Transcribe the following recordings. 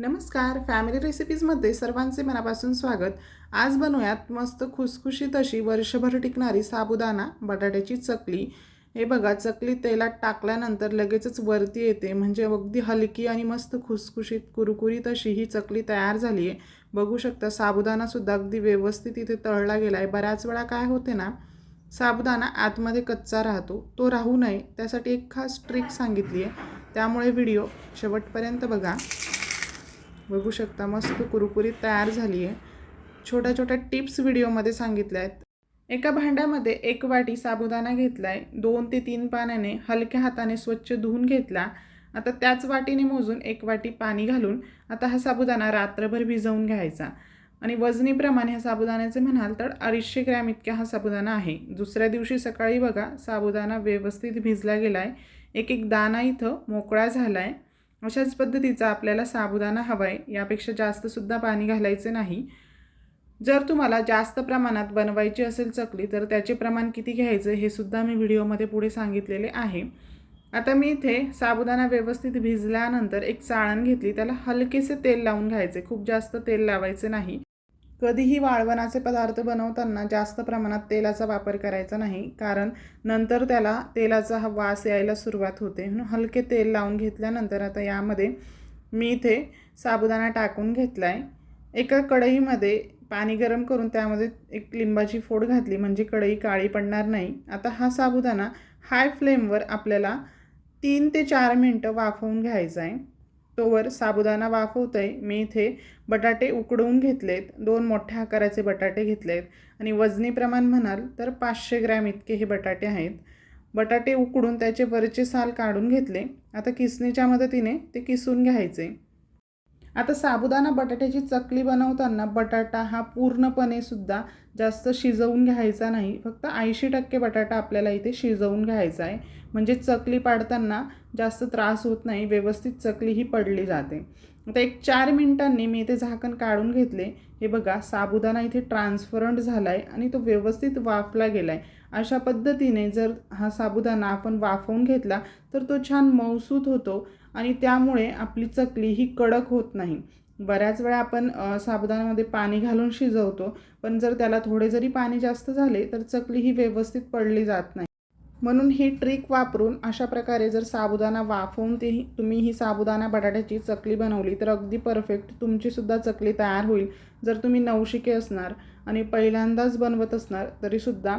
नमस्कार. फॅमिली रेसिपीजमध्ये सर्वांचे मनापासून स्वागत. आज बनवूयात मस्त खुसखुशीत अशी वर्षभर टिकणारी साबुदाणा बटाट्याची चकली. हे बघा चकली तेलात टाकल्यानंतर लगेचच वरती येते. म्हणजे अगदी हलकी आणि मस्त खुसखुशीत कुरकुरीत अशी ही चकली तयार झाली आहे बघू शकता साबुदाणासुद्धा अगदी व्यवस्थित इथे तळला गेला आहे बऱ्याच वेळा काय होते ना साबुदाणा आतमध्ये कच्चा राहतो तो राहू नये. त्यासाठी एक खास ट्रिक सांगितली आहे त्यामुळे व्हिडिओ शेवटपर्यंत बघा. बघू शकता मस्त कुरकुरीत तयार झाली आहे. छोट्या छोट्या टिप्स व्हिडिओमध्ये सांगितल्या आहेत. एका भांड्यामध्ये एक वाटी साबुदाणा घेतला आहे दोन ते तीन पाण्याने हलक्या हाताने स्वच्छ धुवून घेतला. आता त्याच वाटीने मोजून एक वाटी पाणी घालून आता हा साबुदाणा रात्रभर भिजवून घ्यायचा. आणि वजनीप्रमाणे ह्या साबुदाण्याचे म्हणाल तर अडीचशे ग्रॅम इतक्या हा साबुदाणा आहे. दुसऱ्या दिवशी सकाळी बघा साबुदाणा व्यवस्थित भिजला गेला आहे एक एक दाणा इथं मोकळा झाला आहे अशाच पद्धतीचा आपल्याला साबुदाणा हवा आहे यापेक्षा जास्तसुद्धा पाणी घालायचे नाही. जर तुम्हाला जास्त प्रमाणात बनवायची असेल चकली तर त्याचे प्रमाण किती घ्यायचं हे सुद्धा मी व्हिडिओमध्ये पुढे सांगितलेले आहे. आता मी इथे साबुदाणा व्यवस्थित भिजल्यानंतर एक चाळण घेतली त्याला हलकेसे तेल लावून घ्यायचे. खूप जास्त तेल लावायचे नाही. कधीही वाळवणाचे पदार्थ बनवताना जास्त प्रमाणात तेलाचा वापर करायचा नाही कारण नंतर त्याला तेलाचा हा वास यायला सुरुवात होते. म्हणून हलके तेल लावून घेतल्यानंतर आता यामध्ये मी इथे साबुदाणा टाकून घेतला आहे एका कढईमध्ये पाणी गरम करून त्यामध्ये एक लिंबाची फोड घातली म्हणजे कढई काळी पडणार नाही. आता हा साबुदाणा हाय फ्लेमवर आपल्याला तीन ते चार मिनटं वाफवून घ्यायचा आहे. तोवर साबुदाणा वाफवतोय. मी इथे बटाटे उकडवून घेतलेत. दोन मोठ्या आकाराचे बटाटे घेतलेत. आणि वजनी प्रमाण म्हणाल तर पाचशे ग्रॅम इतके हे बटाटे आहेत. बटाटे उकडून त्याचे वरचे साल काढून घेतले. आता किसणीच्या मदतीने ते किसून घ्यायचे. आता साबुदाणा बटाट्याची चकली बनवताना बटाटा हा पूर्णपणे सुद्धा जास्त शिजवून घ्यायचा नाही. फक्त ऐंशी टक्के बटाटा आपल्याला इथे शिजवून घ्यायचा आहे. म्हणजे चकली पाडताना जास्त त्रास होत नाही व्यवस्थित चकली ही पडली जाते. आता एक चार मिनिटांनी मी इथे झाकण काढून घेतले. हे बघा साबुदाणा इथे ट्रान्सफरंट झाला आहे आणि तो व्यवस्थित वाफला गेला आहे अशा पद्धतीने जर हा साबुदाणा आपण वाफवून घेतला तर तो छान मौसूत होतो आणि त्यामुळे आपली चकली ही कडक होत नाही. बऱ्याच वेळा आपण साबुदाण्यामध्ये पाणी घालून शिजवतो पण जर त्याला थोडे जरी पाणी जास्त झाले तर चकली ही व्यवस्थित पडली जात नाही. म्हणून ही ट्रिक वापरून अशा प्रकारे जर साबुदाणा वाफवून ते तुम्ही ही साबुदाणा बटाट्याची चकली बनवली तर अगदी परफेक्ट तुमचीसुद्धा चकली तयार होईल. जर तुम्ही नवशिके असणार आणि पहिल्यांदाच बनवत असणार तरीसुद्धा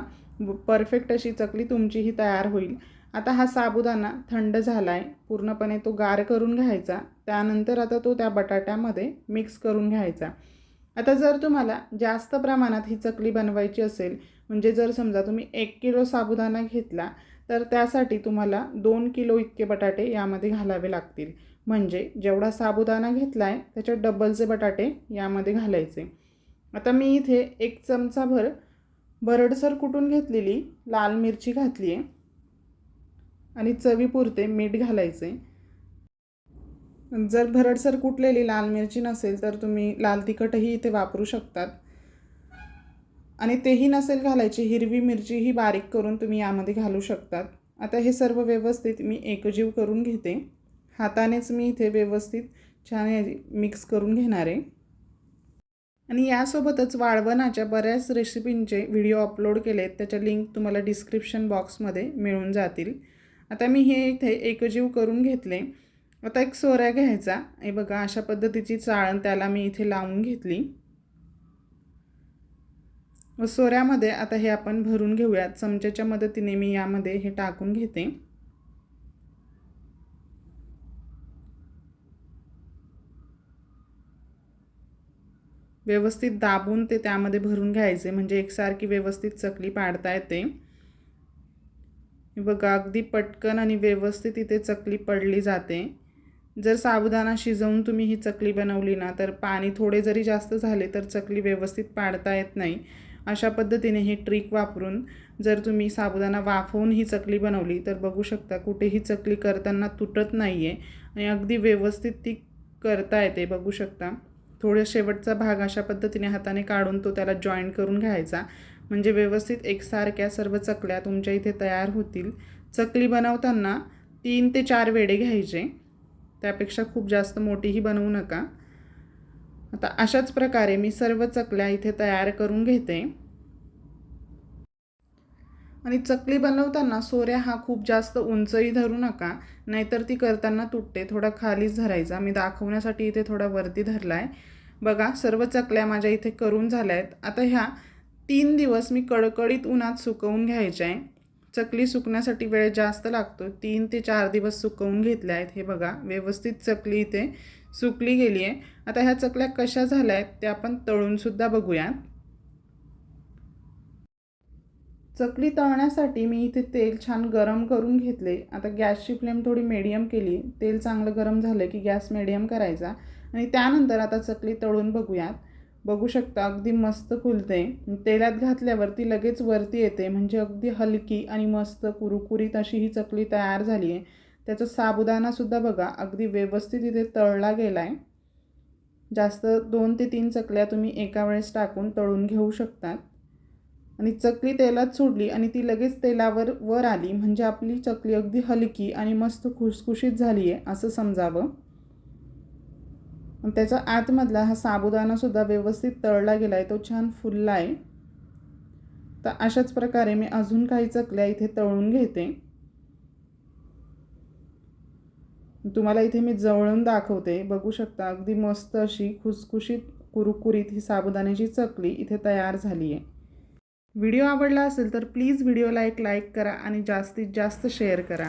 परफेक्ट अशी चकली तुमचीही तयार होईल. आता हा साबुदाणा थंड झाला आहे पूर्णपणे तो गार करून घ्यायचा. त्यानंतर आता तो त्या बटाट्यामध्ये मिक्स करून घ्यायचा. आता जर तुम्हाला जास्त प्रमाणात ही चकली बनवायची असेल म्हणजे जर समजा तुम्ही एक किलो साबुदाणा घेतला तर त्यासाठी तुम्हाला दोन किलो इतके बटाटे यामध्ये घालावे लागतील. म्हणजे जेवढा साबुदाणा घेतला आहे त्याच्या डबलचे बटाटे यामध्ये घालायचे. आता मी इथे एक चमचाभर भरडसर कुटून घेतलेली? लाल मिरची घातली आहे आणि चवीपुरते मीठ घालायचे जर भरडसर कुटलेली लाल मिरची नसेल तर तुम्ही लाल तिखटही इथे वापरू शकतात. आणि तेही नसेल घालायची हिरवी मिरची ही बारीक करून तुम्ही यामध्ये घालू शकतात. आता हे सर्व व्यवस्थित मी एकजीव करून घेते. हातानेच मी इथे व्यवस्थित छान मिक्स करून घेणार. आहे आणि यासोबतच वाळवणाच्या बऱ्याच रेसिपींचे व्हिडिओ अपलोड केलेत. त्याच्या लिंक तुम्हाला डिस्क्रिप्शन बॉक्समध्ये मिळून जातील. आता मी हे इथे एकजीव करून घेतले. आता एक सोऱ्या घ्यायचा. हे बघा अशा पद्धतीची चाळण त्याला मी इथे लावून घेतली. व सोऱ्यामध्ये आता हे आपण भरून घेऊयात. चमच्याच्या मदतीने मी यामध्ये हे टाकून घेते. व्यवस्थित दाबून ते त्यामध्ये भरून घ्यायचे. म्हणजे एकसारखी व्यवस्थित चकली पाडता येते. बघा अगदी पटकन आणि व्यवस्थित इथे चकली पडली जाते. जर साबुदाणा शिजवून तुम्ही ही चकली बनवली ना तर पाणी थोडे जरी जास्त झाले तर चकली व्यवस्थित पाडता येत नाही. अशा पद्धतीने ही ट्रिक वापरून जर तुम्ही साबुदाणा वाफवून ही चकली बनवली तर बघू शकता कुठेही चकली करताना तुटत नाही आहे आणि अगदी व्यवस्थित ती करता येते बघू शकता. थोड्या शेवटचा भाग अशा पद्धतीने हाताने काढून तो त्याला जॉईंट करून घ्यायचा. म्हणजे व्यवस्थित एकसारख्या सर्व चकल्या तुमच्या इथे तयार होतील. चकली बनवताना तीन ते चार वेडे घ्यायचे. त्यापेक्षा खूप जास्त मोठीही बनवू नका. आता अशाच प्रकारे मी सर्व चकल्या इथे तयार करून घेते. आणि चकली बनवताना सोऱ्या हा खूप जास्त उंचही धरू नका नाहीतर ती करताना तुटते. थोडा खालीच धरायचा. मी दाखवण्यासाठी इथे थोडा वरती धरला आहे बघा सर्व चकल्या माझ्या इथे करून झाल्या आहेत आता ह्या तीन दिवस मी कडकडीत उन्हात सुकवून घ्यायच्या आहे चकली सुकण्यासाठी वेळ जास्त लागतो. तीन ते चार दिवस सुकवून घेतल्या आहेत हे बघा व्यवस्थित चकली इथे सुकली गेली आहे आता ह्या चकल्या कशा झाल्या आहेत त्या आपण तळूनसुद्धा बघूयात. चकली तळण्यासाठी मी इथे तेल छान गरम करून घेतले. आता गॅसची फ्लेम थोडी मीडियम केली. तेल चांगलं गरम झालं की गॅस मीडियम करायचा. आणि त्यानंतर आता चकली तळून बघूयात. बघू शकता अगदी मस्त फुलते. तेलात घातल्यावर ती लगेच वरती येते. म्हणजे अगदी हलकी आणि मस्त कुरुकुरीत अशी ही चकली तयार झाली आहे त्याचा साबुदाणासुद्धा बघा अगदी व्यवस्थित इथे तळला गेला आहे जास्त दोन ते तीन चकल्या तुम्ही एका वेळेस टाकून तळून घेऊ शकतात. आणि चकली तेलात सोडली आणि ती लगेच तेलावर वर आली. म्हणजे आपली चकली अगदी हलकी आणि मस्त खुसखुशीत झाली आहे असं समजावं. त्याचा आतमधला हा साबुदाणासुद्धा व्यवस्थित तळला गेला आहे तो छान फुलला आहे तर अशाच प्रकारे मी अजून काही चकल्या इथे तळून घेते. तुम्हाला इथे मी जवळून दाखवते. बघू शकता अगदी मस्त अशी खुसखुशीत कुरुकुरीत ही साबुदाण्याची चकली इथे तयार झाली आहे व्हिडिओ आवडला असेल तर प्लीज व्हिडिओला एक लाईक करा आणि जास्तीत जास्त शेअर करा.